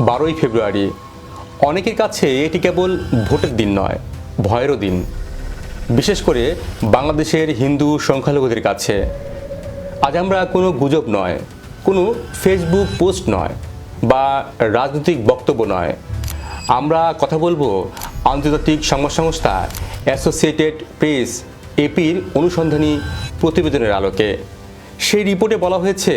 বারোই ফেব্রুয়ারি। অনেকের কাছে এটি কেবল ভোটের দিন নয়, ভয়েরও দিন। বিশেষ করে বাংলাদেশের হিন্দু সংখ্যালঘুদের কাছে। আজ আমরা কোনো গুজব নয়, কোনো ফেসবুক পোস্ট নয় বা রাজনৈতিক বক্তব্য নয়। আমরা কথা বলব আন্তর্জাতিক সংবাদ সংস্থা অ্যাসোসিয়েটেড প্রেস এপির অনুসন্ধানী প্রতিবেদনের আলোকে। সেই রিপোর্টে বলা হয়েছে,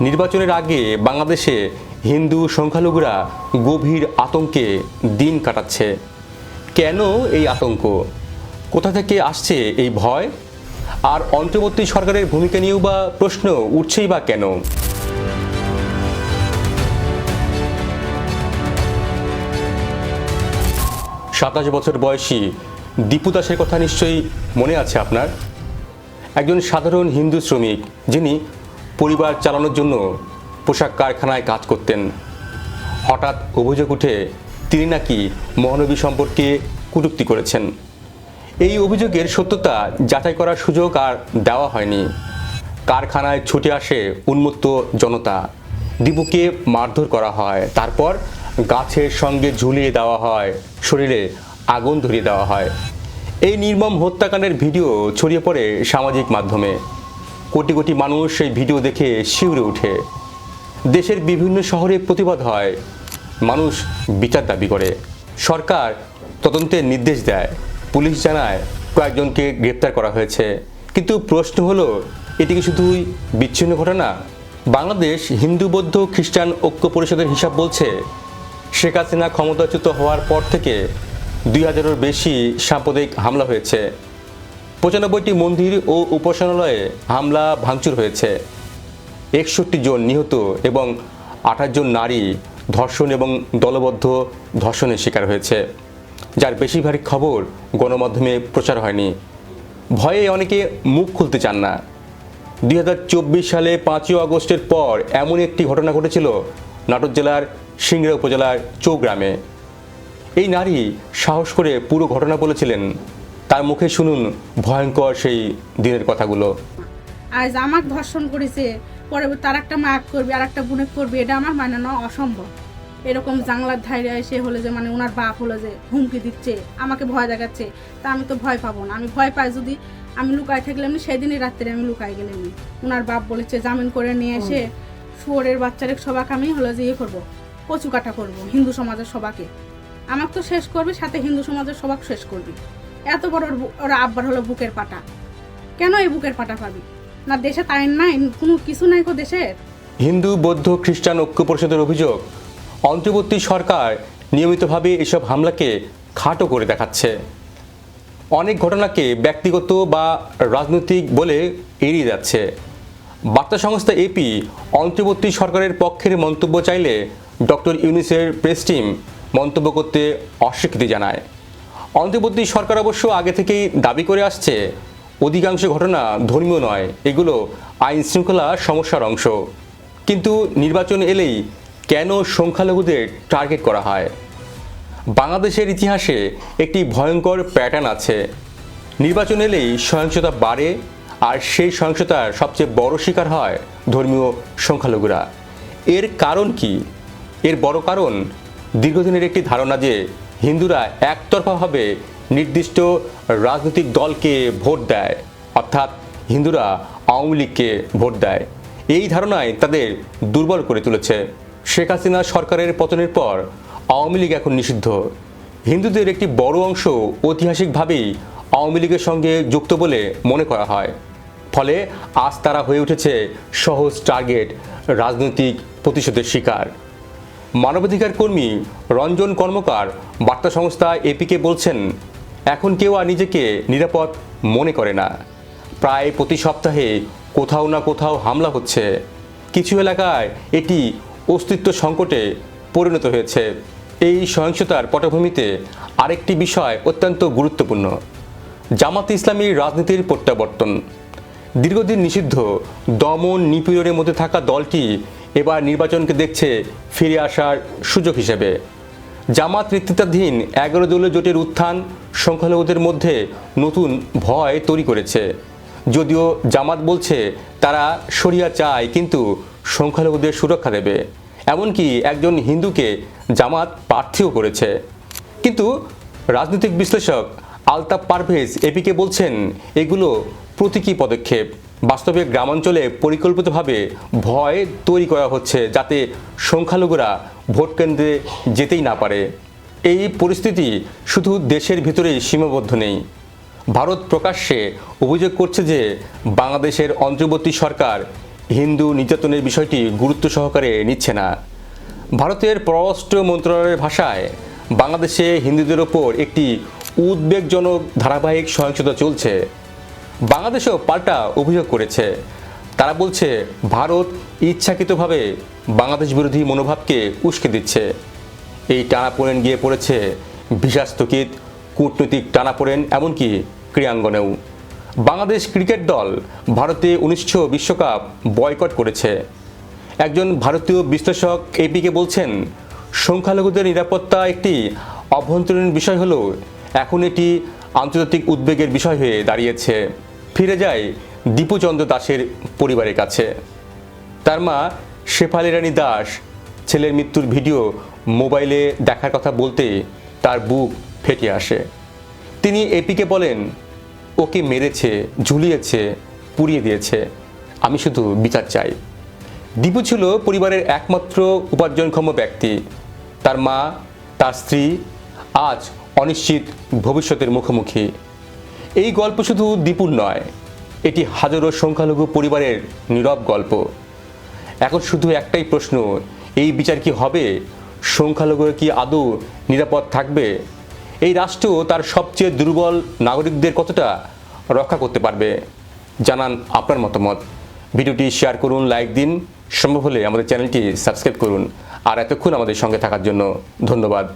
নির্বাচনের আগে বাংলাদেশে হিন্দু সংখ্যালঘুরা গভীর আতঙ্কে দিন কাটাচ্ছে। কেন এই আতঙ্ক? কোথা থেকে আসছে এই ভয়? আর অন্তর্বর্তী সরকারের ভূমিকা নিয়েও বা প্রশ্ন উঠছেই বা কেন? সাতাশ বছর বয়সী দীপু দাসের কথা নিশ্চয়ই মনে আছে আপনার? একজন সাধারণ হিন্দু শ্রমিক যিনি পরিবার চালানোর জন্য পোশাক কারখানায় কাজ করতেন। হঠাৎ অভিযোগ উঠে তিনি নাকি মহানবী সম্পর্কে কটূক্তি করেছেন। এই অভিযোগের সত্যতা যাচাই করার সুযোগ আর দেওয়া হয়নি। কারখানায় ছুটে আসে উন্মত্ত জনতা। দীপুকে মারধর করা হয়, তারপর গাছের সঙ্গে ঝুলিয়ে দেওয়া হয়, শরীরে আগুন ধরিয়ে দেওয়া হয়। এই নির্মম হত্যাকাণ্ডের ভিডিও ছড়িয়ে পড়ে সামাজিক মাধ্যমে। কোটি কোটি মানুষ সেই ভিডিও দেখে শিউরে ওঠে দেশের বিভিন্ন শহরে প্রতিবাদ হয়। মানুষ বিচার দাবি করে। সরকার তদন্তের নির্দেশ দেয়। পুলিশ জানায় কয়েকজনকে গ্রেপ্তার করা হয়েছে। কিন্তু প্রশ্ন হলো, এটি কি শুধুই বিচ্ছিন্ন ঘটনা? বাংলাদেশ হিন্দু, বৌদ্ধ, খ্রিস্টান ঐক্য পরিষদের হিসাব বলছে, শেখ হাসিনা ক্ষমতাচ্যুত হওয়ার পর থেকে দুই হাজারের বেশি সাম্প্রদায়িক হামলা হয়েছে। পঁচানব্বইটি মন্দির ও উপাসনালয়ে হামলা ভাঙচুর হয়েছে। একষট্টি জন নিহত এবং আঠাশ জন নারী ধর্ষণ এবং দলবদ্ধ ধর্ষণের শিকার হয়েছে। যার বেশিরভাগ খবর গণমাধ্যমে প্রচার হয়নি। ভয়ে অনেকে মুখ খুলতে চান না। দুই হাজার চব্বিশ সালে পাঁচই আগস্টের পর এমন একটি ঘটনা ঘটেছিল নাটোর জেলার সিংড়া উপজেলার চৌগ্রামে। এই নারী সাহস করে পুরো ঘটনা বলেছিলেন। তার মুখে শুনুন ভয়ঙ্কর সেই দিনের কথাগুলো। আজ আমাকে ধর্ষণ করেছে পরে তার একটা মাক করবে আর একটা বোনে করবে এটা আমার মানে নেওয়া অসম্ভব। এরকম জাংলার ধাইরে এসে হলে যে মানে ওনার বাপ হলো যে হুমকি দিচ্ছে আমাকে ভয় দেখাচ্ছে। তা আমি তো ভয় পাবো না। আমি ভয় পাই যদি আমি লুকায় থাকলে এমনি সেদিনই রাত্রে আমি লুকাই গেলে নি ওনার বাপ বলেছে জামিন করে নিয়ে এসে শুয়োরের বাচ্চারে সবাকে আমি হলো যে ইয়ে করব কচু কাটা করব হিন্দু সমাজের সবাকে। আমাকে তো শেষ করবি সাথে হিন্দু সমাজের সবাক শেষ করবি। এত বড় ওর আব্বার হলো বুকের পাটা। কেন এই বুকের পাটা পাবি? না দেশে তাই নাই? কোনো কিছু নাই কো দেশের হিন্দু, বৌদ্ধ, খ্রিস্টান, ঐক্য পরিষদের অভিযোগ, অন্তর্বর্তী সরকার নিয়মিতভাবে এসব হামলাকে খাটো করে দেখাচ্ছে। অনেক ঘটনাকে ব্যক্তিগত বা রাজনৈতিক বলে এড়িয়ে যাচ্ছে। বার্তা সংস্থা এপি অন্তর্বর্তী সরকারের পক্ষের মন্তব্য চাইলে ডক্টর ইউনিসের প্রেস টিম মন্তব্য করতে অস্বীকৃতি জানায়। অন্তর্বর্তী সরকার অবশ্য আগে থেকেই দাবি করে আসছে অধিকাংশ ঘটনা ধর্মীয় নয়, এগুলো আইন শৃঙ্খলা সমস্যার অংশ। কিন্তু নির্বাচন এলেই কেন সংখ্যালঘুদের টার্গেট করা হয়? বাংলাদেশের ইতিহাসে একটি ভয়ঙ্কর প্যাটার্ন আছে। নির্বাচন এলেই সহিংসতা বাড়ে আর সেই সহিংসতার সবচেয়ে বড় শিকার হয় ধর্মীয় সংখ্যালঘুরা। এর কারণ কি? এর বড় কারণ দীর্ঘদিনের একটি ধারণা যে হিন্দুরা একতরফাভাবে নির্দিষ্ট রাজনৈতিক দলকে ভোট দেয়, অর্থাৎ হিন্দুরা আওয়ামী লীগকে ভোট দেয়। এই ধারণায় তাদের দুর্বল করে তুলেছে। শেখ হাসিনা সরকারের পতনের পর আওয়ামী লীগ এখন নিষিদ্ধ। হিন্দুদের একটি বড় অংশ ঐতিহাসিকভাবেই আওয়ামী লীগের সঙ্গে যুক্ত বলে মনে করা হয়। ফলে আজ তারা হয়ে উঠেছে সহজ টার্গেট রাজনৈতিক প্রতিশোধের শিকার। মানবাধিকার কর্মী রঞ্জন কর্মকার বার্তা সংস্থা এপিকে বলছেন এখন কেউ আর নিজেকে নিরাপদ মনে করে না। প্রায় প্রতি সপ্তাহে কোথাও না কোথাও হামলা হচ্ছে। কিছু এলাকায় এটি অস্তিত্ব সংকটে পরিণত হয়েছে। এই সহিংসতার পটভূমিতে আরেকটি বিষয় অত্যন্ত গুরুত্বপূর্ণ। জামাত ইসলামীর রাজনীতির প্রত্যাবর্তন। দীর্ঘদিন নিষিদ্ধ দমন নিপীড়নের মধ্যে থাকা দলটি এবার নির্বাচনকে দেখছে ফিরে আসার সুযোগ হিসেবে। জামাত নেতৃত্বাধীন এগারো দলীয় জোটের উত্থান সংখ্যালঘুদের মধ্যে নতুন ভয় তৈরি করেছে। যদিও জামাত বলছে তারা সরিয়া চায়, কিন্তু সংখ্যালঘুদের সুরক্ষা দেবে। এমনকি একজন হিন্দুকে জামাত প্রার্থীও করেছে। কিন্তু রাজনৈতিক বিশ্লেষক আলতাফ পারভেজ এপিকে বলছেন, এগুলো প্রতীকী পদক্ষেপ। বাস্তবে গ্রামাঞ্চলে পরিকল্পিতভাবে ভয় তৈরি করা হচ্ছে যাতে সংখ্যালঘুরা ভোট কেন্দ্রে যেতেই না পারে। এই পরিস্থিতি শুধু দেশের ভিতরেই সীমাবদ্ধ নেই। ভারত প্রকাশ্যে অভিযোগ করছে যে বাংলাদেশের অন্তর্বর্তী সরকার হিন্দু নির্যাতনের বিষয়টি গুরুত্ব সহকারে নিচ্ছে না। ভারতের পররাষ্ট্র মন্ত্রণালয়ের ভাষায় বাংলাদেশে হিন্দুদের ওপর একটি উদ্বেগজনক ধারাবাহিক সহিংসতা চলছে। বাংলাদেশও পাল্টা অভিযোগ করেছে। তারা বলছে, ভারত ইচ্ছাকৃতভাবে বাংলাদেশ বিরোধী মনোভাবকে উস্কে দিচ্ছে। এই টানাপোড়েন গিয়ে পড়েছে ভিসা স্থগিত, কূটনৈতিক টানাপোড়েন, এমনকি ক্রীড়াঙ্গনেও। বাংলাদেশ ক্রিকেট দল ভারতে উনিশশো বিশ্বকাপ বয়কট করেছে। একজন ভারতীয় বিশ্লেষক এপিকে বলছেন, সংখ্যালঘুদের নিরাপত্তা একটি অভ্যন্তরীণ বিষয় হলেও এখন এটি আন্তর্জাতিক উদ্বেগের বিষয় হয়ে দাঁড়িয়েছে। ফিরে যায় দীপুচন্দ্র দাসের পরিবারের কাছে। তার মা শেফালি রানী দাস ছেলের মৃত্যুর ভিডিও মোবাইলে দেখার কথা বলতে তার বুক ফেটে আসে। তিনি এপিকে বলেন, ওকে মেরেছে, ঝুলিয়েছে, পুড়িয়ে দিয়েছে। আমি শুধু বিচার চাই। দীপু ছিল পরিবারের একমাত্র উপার্জনক্ষম ব্যক্তি। তার মা, তার স্ত্রী আজ অনিশ্চিত ভবিষ্যতের মুখোমুখি। এই গল্প শুধু দীপুর নয়, এটি হাজারো সংখ্যালঘু পরিবারের নীরব গল্প। এখন শুধু একটাই প্রশ্ন, এই বিচার কি হবে? সংখ্যালঘু কি আদৌ নিরাপদ থাকবে? এই রাষ্ট্র তার সবচেয়ে দুর্বল নাগরিকদের কতটা রক্ষা করতে পারবে? জানান আপনার মতামত। ভিডিওটি শেয়ার করুন, লাইক দিন। সম্ভব হলে আমাদের চ্যানেলটি সাবস্ক্রাইব করুন। আর এতক্ষণ আমাদের সঙ্গে থাকার জন্য ধন্যবাদ।